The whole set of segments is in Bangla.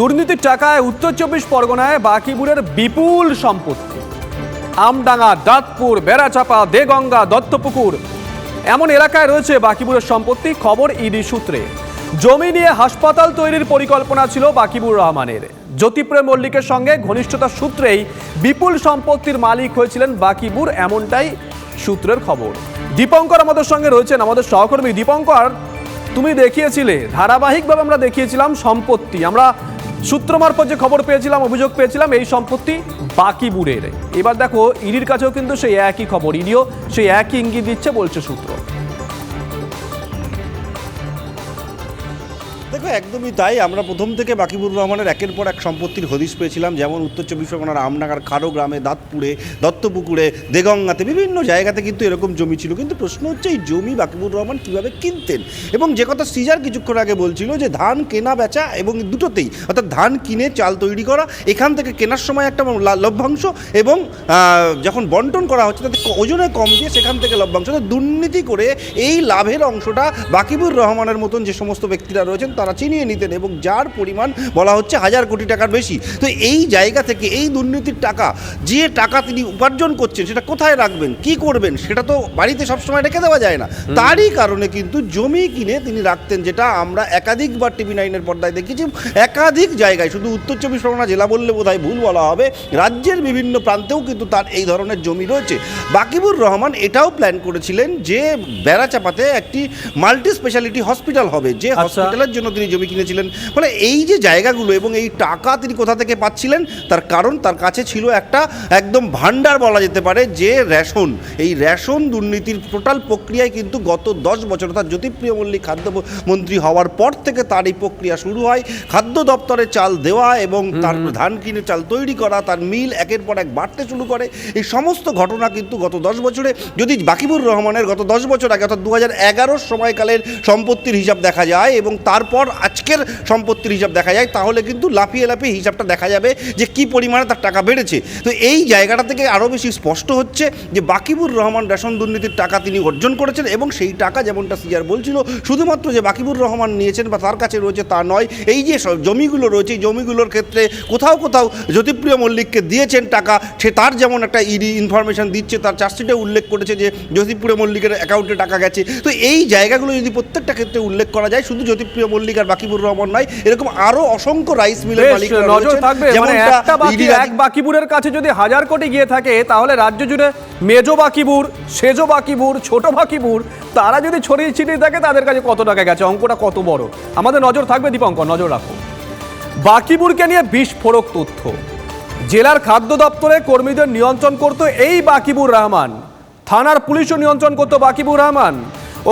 দুর্নীতির টাকায় উত্তর চব্বিশ পরগনায় বাকিপুরের বিপুল সম্পত্তি। আমডাঙ্গা, দাঁতপুর, বেড়াচাপা, দেগঙ্গা, দত্তপুকুর। এমন এলাকায় রয়েছে বাকিপুরের সম্পত্তি, খবর ইডি সূত্রে। জমি নিয়ে হাসপাতাল তৈরির পরিকল্পনা ছিল বাকিবুর রহমানের। জ্যোতিপ্রেম মল্লিকের সঙ্গে ঘনিষ্ঠতার সূত্রেই বিপুল সম্পত্তির মালিক হয়েছিলেন বাকিবুর, এমনটাই সূত্রের খবর। দীপঙ্কর আমাদের সঙ্গে রয়েছেন আমাদের সহকর্মী। দীপঙ্কর, তুমি দেখিয়েছিলে, ধারাবাহিকভাবে আমরা দেখিয়েছিলাম সম্পত্তি। আমরা সূত্র মারফত যে খবর পেয়েছিলাম, অভিযোগ পেয়েছিলাম, এই সম্পত্তি বাকি বাকিবুরের এবার দেখো, ইডির কাছেও কিন্তু সেই একই খবর, ইডিও সেই একই ইঙ্গিত দিচ্ছে বলছে সূত্র। একদমই তাই। আমরা প্রথম থেকে বাকিবুর রহমানের একের পর এক সম্পত্তির হদিশ পেয়েছিলাম, যেমন উত্তর চব্বিশ পরগনার আমনাগার খারো গ্রামে দাঁতপুরে দত্তপুকুরে, দেগঙ্গাতে, বিভিন্ন জায়গাতে কিন্তু এরকম জমি ছিল। কিন্তু প্রশ্ন হচ্ছে, এই জমি বাকিবুর রহমান কীভাবে কিনতেন? এবং যে কথা সিজার কিছুক্ষণ আগে বলছিল যে, ধান কেনা, বেচা এবং দুটোতেই, অর্থাৎ ধান কিনে, চাল তৈরি করা, এখান থেকে কেনার সময় একটা লভ্যাংশ এবং যখন বন্টন করা হচ্ছে, তাতে ওজনে কম দিয়ে সেখান থেকে লভ্যাংশ। দুর্নীতি করে এই লাভের অংশটা বাকিবুর রহমানের মতন যে সমস্ত ব্যক্তিরা রয়েছেন, তারা চিনিয়ে নিতেন এবং যার পরিমাণ বলা হচ্ছে হাজার কোটি টাকার বেশি। তো এই জায়গা থেকে এই দুর্নীতির টাকা যে টাকা তিনি উপার্জন করছেন সেটা কোথায় রাখবেন কি করবেন সেটা তো বাড়িতে সবসময় রেখে দেওয়া যায় না। তারই কারণে কিন্তু জমি কিনে তিনি রাখতেন যেটা আমরা একাধিকবার টিভি নাইনের পর্দায় দেখেছি। একাধিক জায়গায় শুধু উত্তর চব্বিশ পরগনা জেলা বললে বোধহয় ভুল বলা হবে রাজ্যের বিভিন্ন প্রান্তেও কিন্তু তার এই ধরনের জমি রয়েছে। বাকিবুর রহমান এটাও প্ল্যান করেছিলেন যে বেড়াচাপাতে একটি মাল্টি স্পেশালিটি হসপিটাল হবে যে আচ্ছা। হসপিটালের জন্য তিনি জমি কিনেছিলেন। ফলে এই যে জায়গাগুলো এবং এই টাকা তিনি কোথা থেকে পাচ্ছিলেন তার কারণ তার কাছে ছিল একটা একদম ভান্ডার বলা যেতে পারে যে রেশন। এই রেশন দুর্নীতির টোটাল প্রক্রিয়ায় কিন্তু গত দশ বছর অর্থাৎ জ্যোতিপ্রিয় মল্লিক খাদ্য মন্ত্রী হওয়ার পর থেকে তার এই প্রক্রিয়া শুরু হয়। খাদ্য দপ্তরে চাল দেওয়া এবং তার ধান কিনে চাল তৈরি করা তার মিল একের পর এক বাড়তে শুরু করে। এই সমস্ত ঘটনা কিন্তু গত দশ বছরে যদি বাকিবুর রহমানের গত দশ বছর আগে অর্থাৎ দু হাজার এগারোর সময়কালের সম্পত্তির হিসাব দেখা যায় এবং তারপর আজকের সম্পত্তির হিসাব দেখা যায়, তাহলে কিন্তু লাফিয়ে লাফিয়ে হিসাবটা দেখা যাবে যে কি পরিমাণে তার টাকা বেড়েছে। তো এই জায়গাটা থেকে আরও বেশি স্পষ্ট হচ্ছে যে বাকিবুর রহমান রেশন দুর্নীতির টাকা তিনি অর্জন করেছেন এবং সেই টাকা যেমনটা সিজার বলছিল, শুধুমাত্র যে বাকিবুর রহমান নিয়েছেন বা তার কাছে রয়েছে তা নয়, এই যে জমিগুলো রয়েছে, এই জমিগুলোর ক্ষেত্রে কোথাও কোথাও জ্যোতিপ্রিয় মল্লিককে দিয়েছেন টাকা, সে তার যেমন একটা ইডি ইনফরমেশন দিচ্ছে, তার চার্জশিটে উল্লেখ করেছে যে জ্যোতিপ্রিয় মল্লিকের অ্যাকাউন্টে টাকা গেছে। তো এই জায়গাগুলো যদি প্রত্যেকটা ক্ষেত্রে উল্লেখ করা যায়, শুধু জ্যোতিপ্রিয় মল্লিক আর বাকিবুর রহমান নয় এরকম আরও অসংখ্য রাইস মিলের মালিক নজর থাকবে। মানে একটা বাকি এক বাকিবুরের কাছে যদি হাজার কোটি গিয়ে থাকে তাহলে রাজ্য জুড়ে মেজো বাকিবুর সেজো বাকিবুর ছোট বাকিবুর তারা যদি ছড়িয়ে ছিটিয়ে থাকে তাদের কাছে কত টাকা গেছে? অঙ্কটা কত বড়? আমাদের নজর থাকবে দীপঙ্কর নজর রাখো। বাকিবুরকে নিয়ে বিস্ফোরক তথ্য। জেলার খাদ্য দপ্তরে কর্মীদের নিয়ন্ত্রণ করতো এই বাকিবুর রহমান। থানার পুলিশও নিয়ন্ত্রণ করতো বাকিবুর রহমান।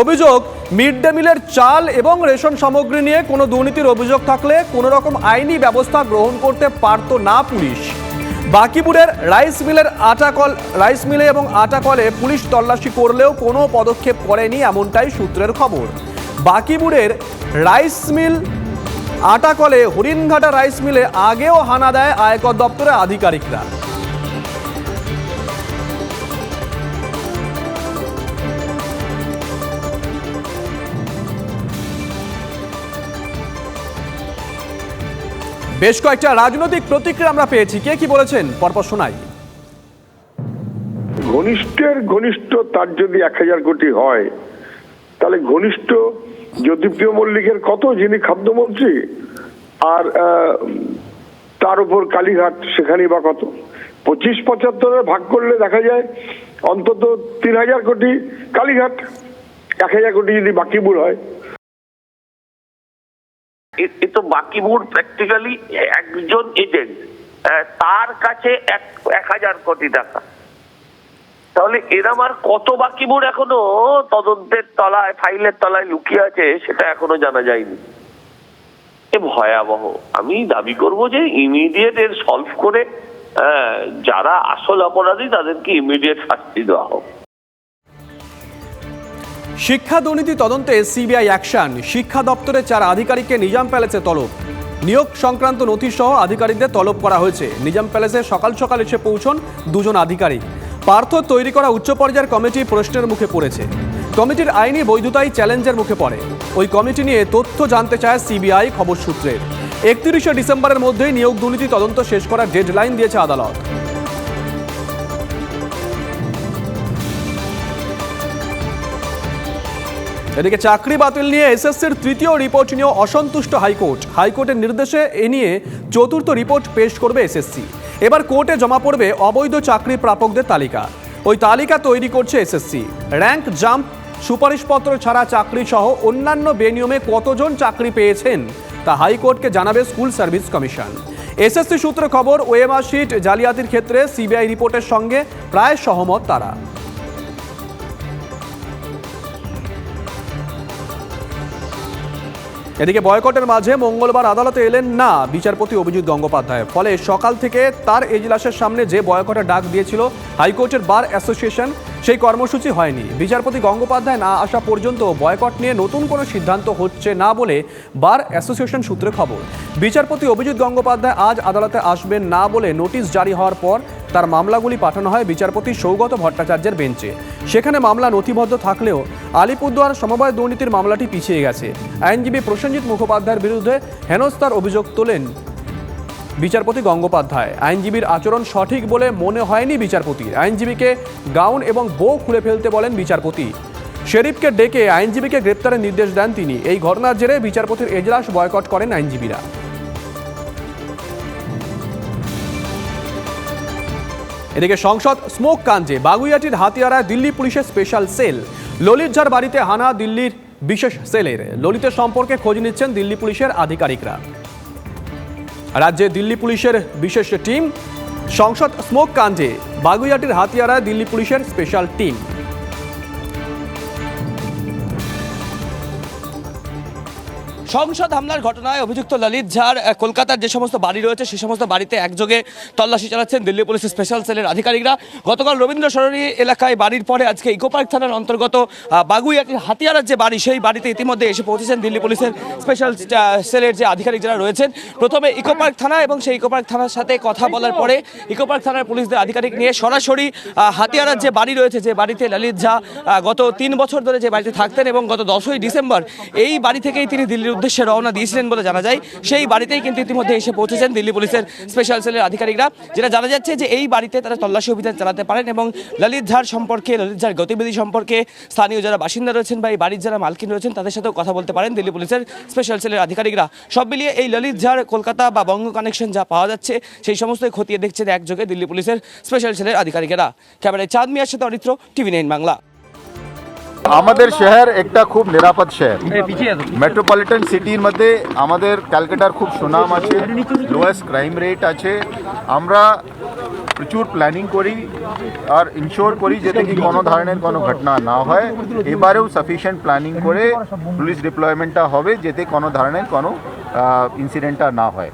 অভিযোগ মিড ডে মিলের চাল এবং রেশন সামগ্রী নিয়ে কোনো দুর্নীতির অভিযোগ থাকলে কোনো রকম আইনি ব্যবস্থা গ্রহণ করতে পারতো না পুলিশ। বাকিপুরের রাইস মিলের আটা কল, রাইস মিলে এবং আটা কলে পুলিশ তল্লাশি করলেও কোনো পদক্ষেপ করেনি এমনটাই সূত্রের খবর। বাকিপুরের রাইস মিল, আটা কলে হরিণঘাটা রাইস মিলে আগেও হানা দেয় আয়কর দপ্তরের আধিকারিকরা। বেশ কয়েকটা রাজনৈতিক প্রতিক্রিয়া আমরা পেয়েছি। কে কি বলেছেন? পরপর শোনাই। ঘনিষ্ঠের ঘনিষ্ঠ তার যদি এক হাজার কোটি হয়, তাহলে ঘনিষ্ঠ জ্যোতিপ্রিয় মল্লিকের কত, যিনি খাদ্যমন্ত্রী? আর তার উপর কালীঘাট সেখানেই বা কত? পঁচিশ পঁচাত্তরে ভাগ করলে দেখা যায় অন্তত তিন হাজার কোটি কালীঘাট। এক হাজার কোটি যদি বাকিবুল হয় বাকিবুর প্র্যাকটিক্যালি একজন এজেন্ট তার কাছে এক এক হাজার কোটি টাকা। তাহলে এরম আর কত বাকি বাকিবুর এখনও তদন্তের তলায়, ফাইলের তলায় লুকিয়ে আছে, সেটা এখনও জানা যায়নি। এ ভয়াবহ। আমি দাবি করব যে ইমিডিয়েট এর সলভ করে যারা আসল অপরাধী, তাদেরকে ইমিডিয়েট শাস্তি দেওয়া হোক। শিক্ষা দুর্নীতি তদন্তে সিবিআই অ্যাকশন। শিক্ষা দপ্তরের চার আধিকারিককে নিজাম প্যালেসে তলব। নিয়োগ সংক্রান্ত নথি সহ আধিকারিকদের তলব করা হয়েছে। নিজাম প্যালেসে সকাল সকাল এসে পৌঁছন দুজন আধিকারিক। পার্থ তৈরি করা উচ্চ পর্যায়ের কমিটি প্রশ্নের মুখে পড়েছে। কমিটির আইনি বৈধতাই চ্যালেঞ্জের মুখে পড়ে। ওই কমিটি নিয়ে তথ্য জানতে চায় সিবিআই খবর সূত্রে একত্রিশে ডিসেম্বরের মধ্যেই নিয়োগ দুর্নীতি তদন্ত শেষ করার ডেডলাইন দিয়েছে আদালত। এদিকে চাকরি বাতিল নিয়ে এসএসসির তৃতীয় রিপোর্ট নিয়ে অসন্তুষ্ট হাইকোর্ট। হাইকোর্টের নির্দেশে এ নিয়ে চতুর্থ রিপোর্ট পেশ করবে এসএসসি। এবার কোর্টে জমা পড়বে অবৈধ চাকরি প্রাপকদের তালিকা। ওই তালিকা তৈরি করছে এসএসসি। র্যাঙ্ক জাম্প, সুপারিশপত্র ছাড়া চাকরি সহ অন্যান্য বেনিয়মে কতজন চাকরি পেয়েছেন তা হাইকোর্টকে জানাবে স্কুল সার্ভিস কমিশন। এসএসসি সূত্রে খবর, ওএমআর শিট জালিয়াতির ক্ষেত্রে সিবিআই রিপোর্টের সঙ্গে প্রায় সহমত তারা। এদিকে বয়কটের মাঝে মঙ্গলবার আদালতে এলেন না বিচারপতি অভিজিৎ গঙ্গোপাধ্যায়। ফলে সকাল থেকে তার এজলাসের সামনে যে বয়কটের ডাক দিয়েছিল হাইকোর্টের বার অ্যাসোসিয়েশন, সেই কর্মসূচি হয়নি। বিচারপতি গঙ্গোপাধ্যায় না আসা পর্যন্ত বয়কট নিয়ে নতুন কোনো সিদ্ধান্ত হচ্ছে না বলে বার অ্যাসোসিয়েশন সূত্রে খবর। বিচারপতি অভিজিৎ গঙ্গোপাধ্যায় আজ আদালতে আসবেন না বলে নোটিশ জারি হওয়ার পর তার মামলাগুলি পাঠানো হয় বিচারপতি সৌগত ভট্টাচার্যের বেঞ্চে। সেখানে মামলা নথিবদ্ধ থাকলেও আলিপুরদুয়ার সমবায় দুর্নীতির মামলাটি পিছিয়ে গেছে। আইনজীবী প্রসেনজিৎ মুখোপাধ্যায়ের বিরুদ্ধে হেনস্থার অভিযোগ তোলেন বিচারপতি গঙ্গোপাধ্যায়। আইনজীবীর আচরণ সঠিক বলে মনে হয়নি বিচারপতির আইনজীবীকে গাউন এবং বউ খুলে ফেলতে বলেন বিচারপতি। শেরিফকে ডেকে আইনজীবীকে গ্রেপ্তারের নির্দেশ দেন তিনি। এই ঘটনার জেরে বিচারপতির এজলাস বয়কট করেন আইনজীবীরা। এদিকে সংসদ স্মোক কাঞ্জে বাগুইয়াটির হাতিয়ারায় দিল্লি পুলিশের স্পেশাল সেল। ললিত ললিতঝার বাড়িতে হানা দিল্লির বিশেষ সেলের। ললিতের সম্পর্কে খোঁজ নিচ্ছেন দিল্লি পুলিশের আধিকারিকরা। রাজ্যে দিল্লি পুলিশের বিশেষ টিম। সংসদ স্মোক কাণ্ডে বাগুইয়াটির হাতিয়ারায় দিল্লি পুলিশের স্পেশাল টিম। সংসদ হামলার ঘটনায় অভিযুক্ত ললিত ঝাড় কলকাতার যে সমস্ত বাড়ি রয়েছে সেই সমস্ত বাড়িতে একযোগে তল্লাশি চালাচ্ছেন দিল্লি পুলিশের স্পেশাল সেলের আধিকারিকরা। গতকাল রবীন্দ্র সরণী এলাকায় বাড়ির পরে আজকে ইকো পার্ক থানার অন্তর্গত আহ, বাগুইয়াটির হাতিয়ারার যে বাড়ি সেই বাড়িতে ইতিমধ্যে এসে পৌঁছেছেন দিল্লি পুলিশের স্পেশাল সেলের যে আধিকারিক যারা রয়েছেন। প্রথমে ইকো পার্ক থানা এবং সেই ইকো পার্ক থানার সাথে কথা বলার পরে ইকো পার্ক থানার পুলিশদের আধিকারিক নিয়ে সরাসরি হাতিয়ারার যে বাড়ি রয়েছে যে বাড়িতে ললিত ঝা গত তিন বছর ধরে যে বাড়িতে থাকতেন এবং গত দশই ডিসেম্বর এই বাড়ি থেকেই তিনি দিল্লির উদ্দেশ্যে রওনা দিয়েছিলেন বলে জানা যায়। সেই বাড়িতেই কিন্তু ইতিমধ্যে এসে পৌঁছেছেন দিল্লি পুলিশের স্পেশাল সেলের আধিকারিকরা, যেটা জানা যাচ্ছে যে এই বাড়িতে তারা তল্লাশি অভিযান চালাতে পারেন এবং ললিত ঝাড় সম্পর্কে, ললিত ঝাড় গতিবিধি সম্পর্কে স্থানীয় যারা বাসিন্দা রয়েছেন বা এই বাড়ির যারা মালকিন রয়েছেন, তাদের সাথেও কথা বলতে পারেন দিল্লি পুলিশের স্পেশাল সেলের আধিকারিকরা। সব মিলিয়ে এই ললিত ঝাড় কলকাতা বা বঙ্গ কানেকশন যা পাওয়া যাচ্ছে, সেই সমস্তই খতিয়ে দেখছেন একযোগে দিল্লি পুলিশের স্পেশাল সেলের আধিকারিকেরা। ক্যামেরায় চাঁদ মিয়ার সাথে অরিত্র টিভি নাইন বাংলা। আমাদের শহর একটা খুব নিরাপদ শহর। মেট্রোপলিটন সিটির মধ্যে আমাদের ক্যালকাটার খুব সুনাম আছে লোয়েস্ট ক্রাইম রেট আছে। আমরা প্রচুর প্ল্যানিং করি আর ইনশোর করি যাতে কি কোনো ধরনের কোনো ঘটনা না হয়। এবারেও সাফিসিয়েন্ট প্ল্যানিং করে পুলিশ ডিপ্লয়মেন্টটা হবে যাতে কোনো ধরনের কোনো ইনসিডেন্টটা না হয়।